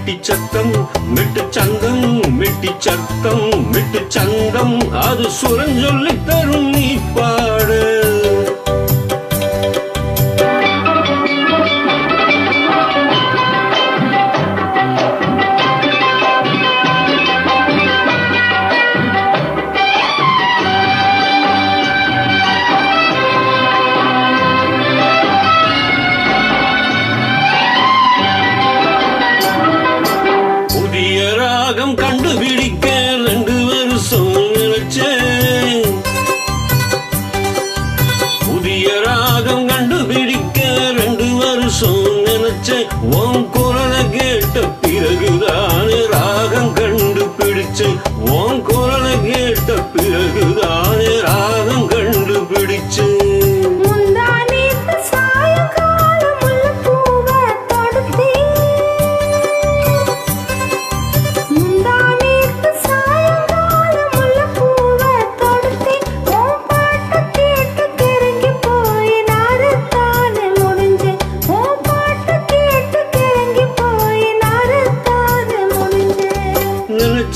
மிட்டி சத்தம் மிட்டு சங்கம் மிட்டி சத்தம் மிட்டு சங்கம். அது சுரஞ்சொல்லி தரும் நீப்பா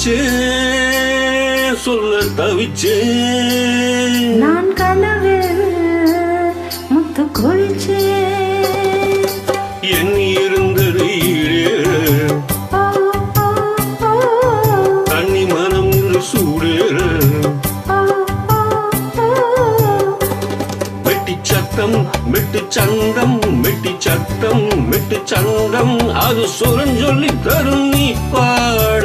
தவிச்சு சொல்ல தவிச்சு. நான் கனவு முத்து குளிச்சு. எண்ணி இருந்தது தண்ணி மனம் என்று சூடேற மெட்டி சத்தம் மெட்டு சந்தம் மெட்டி சத்தம் மெட்டு சந்தம் அது சொரஞ்சொல்லி தரும் நீ பாட.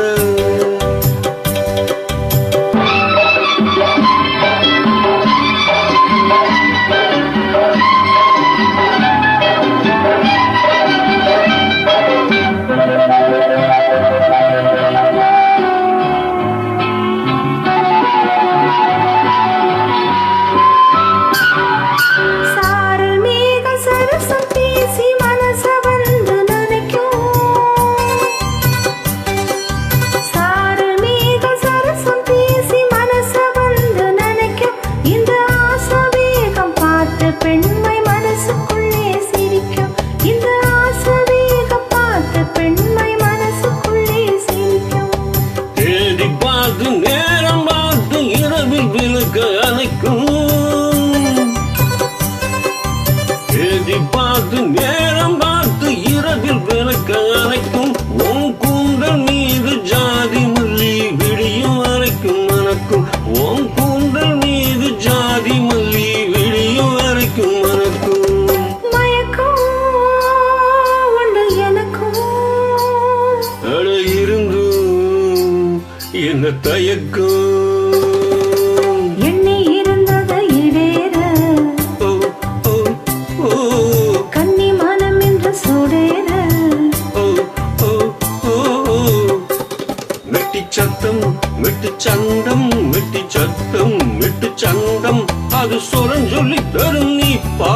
என்ன தயக்கம். என்னை இருந்தது இடேற கண்ணி மனம் என்று சுடேற வெட்டி சத்தம் வெட்டு சந்தம் வெட்டி சத்தம் வெட்டு சந்தம் அது சொரஞ்சொல்லி தரும் நீ பா